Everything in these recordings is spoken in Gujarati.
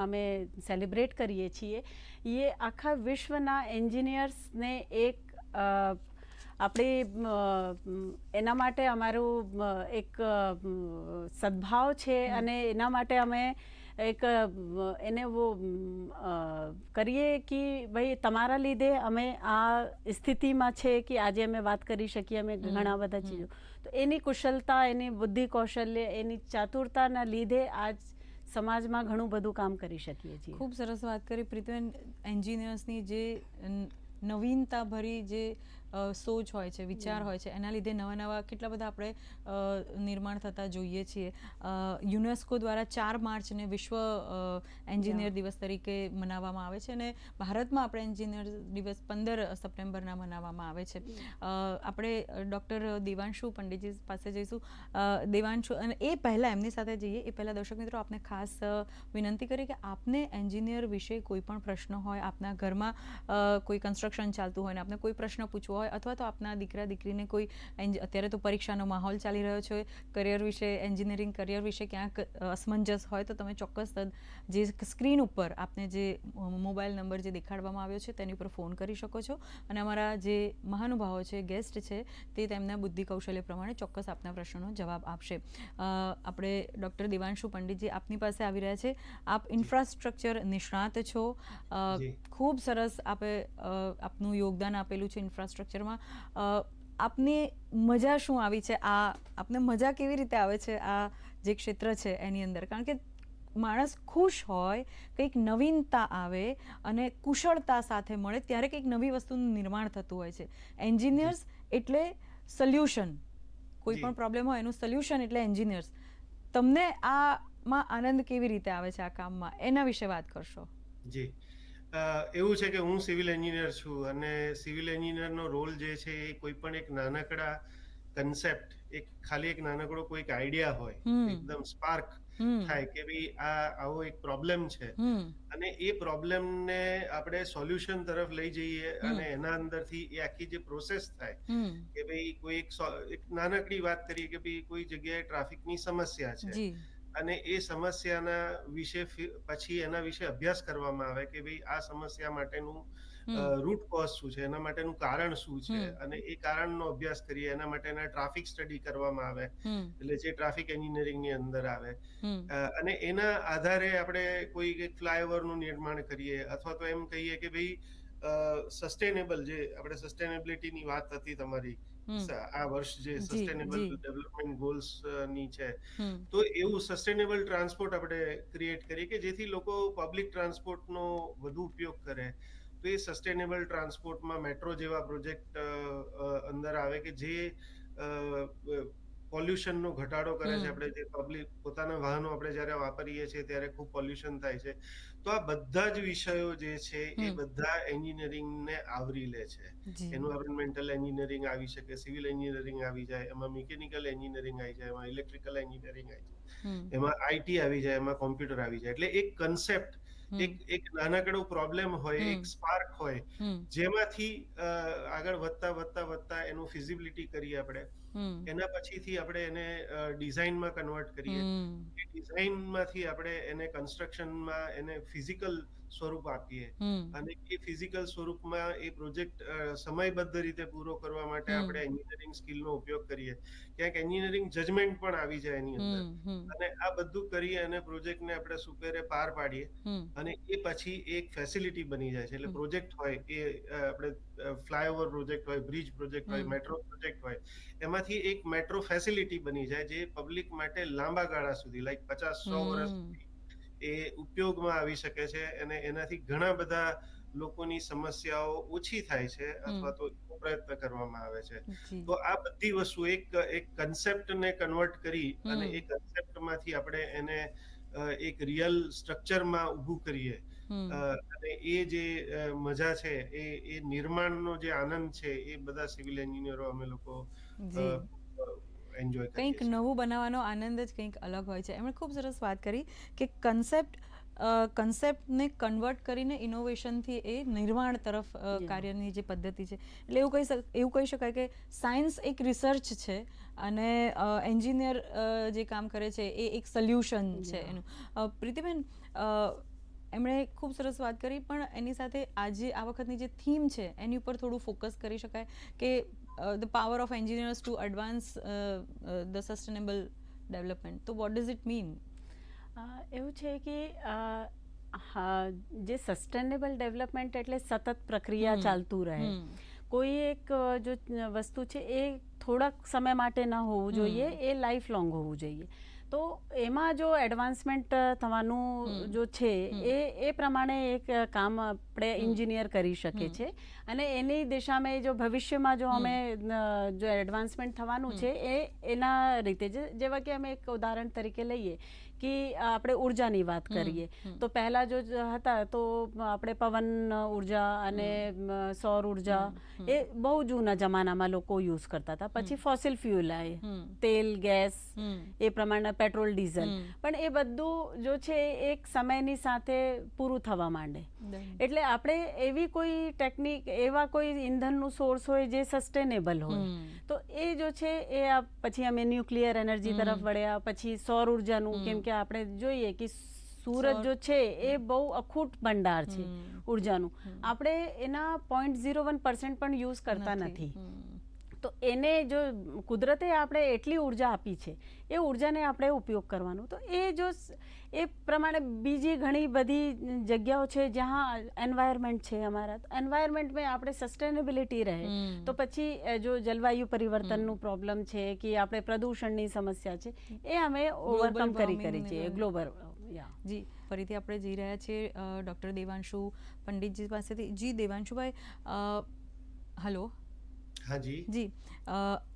અમે સેલિબ્રેટ કરીએ છીએ. એ આખા વિશ્વના એન્જિનિયર્સને એક આપણે એના માટે અમારું એક સદભાવ છે અને એના માટે અમે એક એને વો કરીએ કે ભાઈ તમારા લીધે અમે આ સ્થિતિમાં છે કે આજે અમે વાત કરી શકીએ અમે ઘણા બધા ચીજો. તો એની કુશળતા એની બુદ્ધિ કૌશલ્ય એની ચાતુરતાના લીધે આજ સમાજમાં ઘણું બધું કામ કરી શકીએ છીએ. ખૂબ સરસ વાત કરી. પ્રીતિબેન એન્જિનિયર્સની જે નવીનતા ભરી જે સોચ હોય છે વિચાર હોય છે એના લીધે નવા નવા કેટલા બધા આપણે નિર્માણ થતા જોઈએ છીએ. યુનેસ્કો દ્વારા ચાર માર્ચને વિશ્વ એન્જિનિયર દિવસ તરીકે મનાવવામાં આવે છે અને ભારતમાં આપણે એન્જિનિયર દિવસ પંદર સપ્ટેમ્બરના મનાવવામાં આવે છે. આપણે ડૉક્ટર દેવાંશુ પંડિતજી પાસે જઈશું. દેવાંશુ અને એ પહેલાં એમની સાથે જઈએ. એ પહેલાં દર્શક મિત્રો આપને ખાસ વિનંતી કરી કે આપને એન્જિનિયર વિશે કોઈ પણ પ્રશ્ન હોય આપના ઘરમાં કોઈ કન્સ્ટ્રક્શન ચાલતું હોય ને આપને કોઈ પ્રશ્ન પૂછવો હોય અથવા તો આપના દીકરા દીકરીને કોઈ અત્યારે તો પરીક્ષાનો માહોલ ચાલી રહ્યો છે કરિયર વિશે એન્જિનિયરિંગ કરિયર વિશે ક્યાંક અસમંજસ હોય તો તમે ચોક્કસ જે સ્ક્રીન ઉપર આપને જે મોબાઈલ નંબર જે દેખાડવામાં આવ્યો છે તેની ઉપર ફોન કરી શકો છો. અને અમારા જે મહાનુભાવો છે ગેસ્ટ છે તે તેમના બુદ્ધિ કૌશલ્ય પ્રમાણે ચોક્કસ આપના પ્રશ્નોનો જવાબ આપશે. આપણે ડૉક્ટર દેવાંશુ પંડિતજી આપની પાસે આવી રહ્યા છે. આપ ઇન્ફ્રાસ્ટ્રક્ચર નિષ્ણાત છો. ખૂબ સરસ આપે આપનું યોગદાન આપેલું છે ઇન્ફ્રાસ્ટ્રક્ચરમાં અ, આપની મજા શું આવી છે? આ આપને મજા કેવી રીતે આવે છે? આ જે ક્ષેત્ર છે એની અંદર? કારણ કે માણસ ખુશ હોય કંઈક નવીનતા આવે અને કુશળતા સાથે મળે ત્યારે કંઈક નવી વસ્તુનું નિર્માણ થતું હોય છે. એન્જિનિયર્સ એટલે સોલ્યુશન. કોઈ પણ પ્રોબ્લેમ હોય એનું સોલ્યુશન એટલે એન્જિનિયર્સ. તમને આમાં આનંદ કેવી રીતે આવે છે આ કામમાં? એના વિશે વાત કરશો. જી. એવું છે કે હું સિવિલ એન્જિનિયર છું અને સિવિલ એન્જિનિયરનો રોલ જે છે એ કોઈ પણ એક નાનકડા કન્સેપ્ટ એક ખાલી એક નાનકડો કોઈક આઈડિયા હોય એકદમ સ્પાર્ક થાય કે ભાઈ આ આવો એક પ્રોબ્લેમ છે. અને એ પ્રોબ્લેમને આપણે સોલ્યુશન તરફ લઈ જઈએ અને એના અંદરથી એ આખી જે પ્રોસેસ થાય કે ભાઈ કોઈ એક નાનકડી વાત કરીએ કે ભાઈ કોઈ જગ્યાએ ટ્રાફિકની સમસ્યા છે. અને એ સમસ્યાના વિશે પછી એના વિશે અભ્યાસ કરવામાં આવે કે ભાઈ આ સમસ્યા માટેનું રૂટ કોઝ શું છે? એના માટેનું કારણ શું છે? અને એ કારણનો અભ્યાસ કરીએ એના માટેના ટ્રાફિક સ્ટડી કરવામાં આવે. એટલે જે ટ્રાફિક એન્જિનિયરિંગની અંદર આવે. અને એના આધારે આપણે કોઈ એક ફ્લાયઓવરનું નિર્માણ કરીએ અથવા તો એમ કહીએ કે ભાઈ સસ્ટેનેબલ જે આપણે સસ્ટેનેબિલિટીની વાત હતી તમારી આ વર્ષ જે સસ્ટેનેબલ ડેવલપમેન્ટ ગોલ્સની છે. તો એવું સસ્ટેનેબલ ટ્રાન્સપોર્ટ આપણે ક્રિએટ કરીએ કે જેથી લોકો પબ્લિક ટ્રાન્સપોર્ટનો વધુ ઉપયોગ કરે. તો એ સસ્ટેનેબલ ટ્રાન્સપોર્ટમાં મેટ્રો જેવા પ્રોજેક્ટ અંદર આવે કે જે પોલ્યુશનનો ઘટાડો કરે છે. આપણે જે પબ્લિક પોતાના વાહનો આપણે જ્યારે વાપરીએ છીએ ત્યારે ખૂબ પોલ્યુશન થાય છે. તો આ બધા જ વિષયો જે છે એ. બધા એન્જિનિયરિંગને આવરી લે છે. એન્વાયરમેન્ટલ એન્જિનિયરિંગ આવી શકે સિવિલ એન્જિનિયરિંગ આવી જાય એમાં મિકેનિકલ એન્જિનિયરિંગ આવી જાય એમાં ઇલેક્ટ્રિકલ એન્જિનિયરિંગ આવી જાય. એમાં આઈટી આવી જાય એમાં કોમ્પ્યુટર આવી જાય. એટલે એક કન્સેપ્ટ. એક એક નાનકડો પ્રોબ્લેમ હોય એક સ્પાર્ક હોય જેમાંથી આગળ વધતા વધતા વધતા એનું ફિઝિબિલિટી કરીએ આપણે. એના પછીથી આપણે એને ડિઝાઇનમાં કન્વર્ટ કરીએ. એ ડિઝાઇનમાંથી આપણે એને કન્સ્ટ્રક્શનમાં એને ફિઝિકલ સ્વરૂપ આપીએ. અને એ ફિઝિકલ સ્વરૂપમાં એ પ્રોજેક્ટ સમયબદ્ધ રીતે પૂરો કરવા માટે આપણે એન્જિનિયરિંગ સ્કિલનો ઉપયોગ કરીએ. ક્યાંક એન્જિનિયરિંગ જજમેન્ટ પણ આવી જાય એની અંદર. અને આ બધું કરીએ અને પ્રોજેક્ટને આપણે સુપેરે પાર પાડીએ. અને એ પછી એક ફેસિલિટી બની જાય છે. એટલે પ્રોજેક્ટ હોય એ આપણે ફ્લાયઓવર પ્રોજેક્ટ હોય બ્રિજ પ્રોજેક્ટ હોય મેટ્રો પ્રોજેક્ટ હોય એમાંથી એક મેટ્રો ફેસિલિટી બની જાય જે પબ્લિક માટે લાંબા ગાળા સુધી લાઈક પચાસ સો વર્ષ સુધી એ ઉપયોગમાં આવી શકે છે અને એનાથી ઘણા બધા લોકોની સમસ્યાઓ ઓછી થાય છે અથવા તો પ્રયત્ન કરવામાં આવે છે. તો આ બધી વસ્તુ એક એક કન્સેપ્ટને કન્વર્ટ કરી અને. એ કન્સેપ્ટમાંથી આપણે એને એક રિયલ સ્ટ્રક્ચરમાં ઊભું કરીએ. અને એ જે મજા છે એ એ નિર્માણનો જે આનંદ છે એ બધા સિવિલ એન્જિનિયરો અમે લોકો એન્જોય કંઈક. નવું બનાવવાનો આનંદ જ કંઈક અલગ હોય છે. એમણે ખૂબ સરસ વાત કરી કે કન્સેપ્ટ કન્સેપ્ટને કન્વર્ટ કરીને ઇનોવેશનથી એ નિર્માણ તરફ કાર્યની જે પદ્ધતિ છે. એટલે એવું કહી એવું કહી શકાય કે સાયન્સ એક રિસર્ચ છે અને એન્જિનિયર જે કામ કરે છે એ એક સોલ્યુશન છે એનું. પ્રીતિબેન એમણે ખૂબ સરસ વાત કરી પણ એની સાથે આજે આ વખતની જે થીમ છે એની ઉપર થોડું ફોકસ કરી શકાય કે the power of engineers to advance the sustainable development તો વોટ ડઝ ઇટ મીન એવું છે કે જે સસ્ટેનેબલ ડેવલપમેન્ટ એટલે સતત પ્રક્રિયા ચાલતું રહે. કોઈ એક જો વસ્તુ છે એ થોડાક સમય માટે ન હોવું જોઈએ એ લાઈફ લોંગ હોવું જોઈએ. તો એમાં જો એડવાન્સમેન્ટ થવાનું જો છે એ એ પ્રમાણે એક કામ આપણે એન્જિનિયર કરી શકે છે. અને એની દિશામાં જો ભવિષ્યમાં જો અમે જો એડવાન્સમેન્ટ થવાનું છે એ એના રીતે જેવા કે અમે એક ઉદાહરણ તરીકે લઈએ કે આપણે ઉર્જાની વાત કરીએ. તો પહેલાં જો હતા તો આપણે પવન ઊર્જા અને સૌર ઊર્જા એ બહુ જૂના જમાનામાં લોકો યુઝ કરતા હતા. પછી ફોસિલ ફ્યુલ આવે તેલ ગેસ એ પ્રમાણના પેટ્રોલ ડીઝલ. પણ એ બધું જો છે એક સમયની સાથે પૂરું થવા માંડે. એટલે આપણે એવી કોઈ ટેકનિક એવા કોઈ ઇંધણનું સોર્સ હોય જે સસ્ટેનેબલ હોય. તો એ જો છે એ પછી અમે ન્યુક્લિયર એનર્જી તરફ વળ્યા પછી સૌર ઉર્જાનું. કેમ કે આપણે જોઈએ કે સુરત જો છે એ બહુ અખૂટ ભંડાર છે ઉર્જાનું. આપણે એના પોઈન્ટ ઝીરો વન પર્સન્ટ પણ યુઝ કરતા નથી. તો એને જો કુદરતે આપણે એટલી ઊર્જા આપી છે એ ઉર્જાને આપણે ઉપયોગ કરવાનો. તો એ જો એ પ્રમાણે બીજી ઘણી બધી જગ્યાઓ છે જ્યાં એન્વાયરમેન્ટ છે અમારા. એન્વાયરમેન્ટમાં આપણે સસ્ટેનેબિલિટી રહે. તો પછી જો જલવાયુ પરિવર્તનનું પ્રોબ્લેમ છે કે આપણે પ્રદૂષણની સમસ્યા છે એ અમે ઓવરકમ કરી કરી છે. છીએ ગ્લોબલ યા જી ફરીથી આપણે જઈ રહ્યા છીએ ડૉક્ટર દેવાંશુ પંડિતજી પાસેથી. જી દેવાંશુભાઈ હલો. હાજી જી.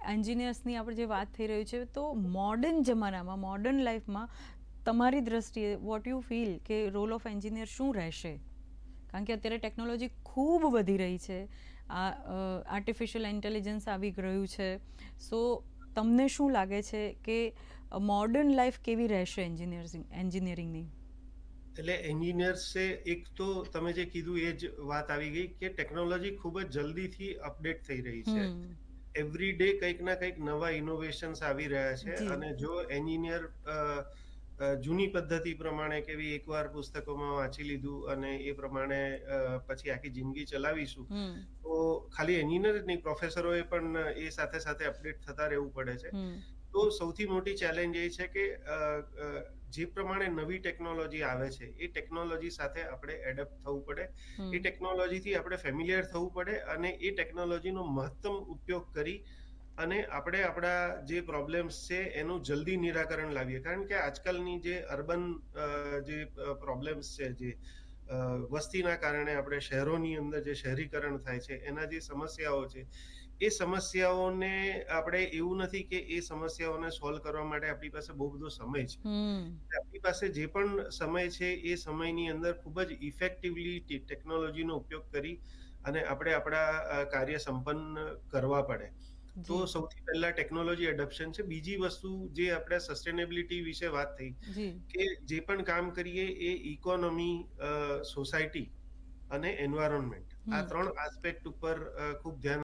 એન્જિનિયર્સની આપણે જે વાત થઈ રહી છે, તો મોડર્ન જમાનામાં મોડર્ન લાઈફમાં તમારી દ્રષ્ટિએ વોટ યુ ફીલ કે રોલ ઓફ એન્જિનિયર શું રહેશે? કારણ કે અત્યારે ટેકનોલોજી ખૂબ વધી રહી છે. આ આર્ટિફિશિયલ ઇન્ટેલિજન્સ આવી રહ્યું છે. સો તમને શું લાગે છે કે મોડર્ન લાઈફ કેવી રહેશે એન્જિનિયરિંગ એન્જિનિયરિંગની એટલે એન્જિનિયર્સે એક તો તમે જે કીધું એ જ વાત આવી ગઈ કે ટેકનોલોજી ખૂબ જ જલ્દીથી અપડેટ થઈ રહી છે. એવરી ડે કંઈક ના કંઈક નવા ઇનોવેશન્સ આવી રહ્યા છે અને જો એન્જિનિયર જૂની પદ્ધતિ પ્રમાણે કેવી એકવાર પુસ્તકોમાં વાંચી લીધું અને એ પ્રમાણે પછી આખી જિંદગી ચલાવીશું તો ખાલી એન્જિનિયર જ નહીં પ્રોફેસરોએ પણ એ સાથે સાથે અપડેટ થતા રહેવું પડે છે. તો સૌથી મોટી ચેલેન્જ એ છે કે જે પ્રમાણે નવી ટેકનોલોજી આવે છે એ ટેકનોલોજી સાથે આપણે એડપ્ટ થવું પડે. એ ટેકનોલોજીથી આપણે ફેમિલિયર થવું પડે અને એ ટેકનોલોજીનો મહત્તમ ઉપયોગ કરી અને આપણે આપણા જે પ્રોબ્લેમ્સ છે એનું જલ્દી નિરાકરણ લાવીએ. કારણ કે આજકાલની જે અર્બન જે પ્રોબ્લેમ્સ છે જે વસ્તીના કારણે આપણે શહેરોની અંદર જે શહેરીકરણ થાય છે એના જે સમસ્યાઓ છે એ સમસ્યાઓને આપણે એવું નથી કે એ સમસ્યાઓને સોલ્વ કરવા માટે આપણી પાસે બહુ બધો સમય છે. આપણી પાસે જે પણ સમય છે એ સમયની અંદર ખૂબ જ ઇફેક્ટિવલી ટેકનોલોજીનો ઉપયોગ કરી અને આપણે આપણા કાર્ય સંપન્ન કરવા પડે. તો સૌથી પહેલા ટેકનોલોજી એડપ્શન છે. બીજી વસ્તુ જે આપણે સસ્ટેનેબિલિટી વિશે વાત થઈ કે જે પણ કામ કરીએ એ ઇકોનોમી સોસાયટી અને એન્વાયરમેન્ટ આ ત્રણ આસ્પેક્ટ ઉપર ખૂબ ધ્યાન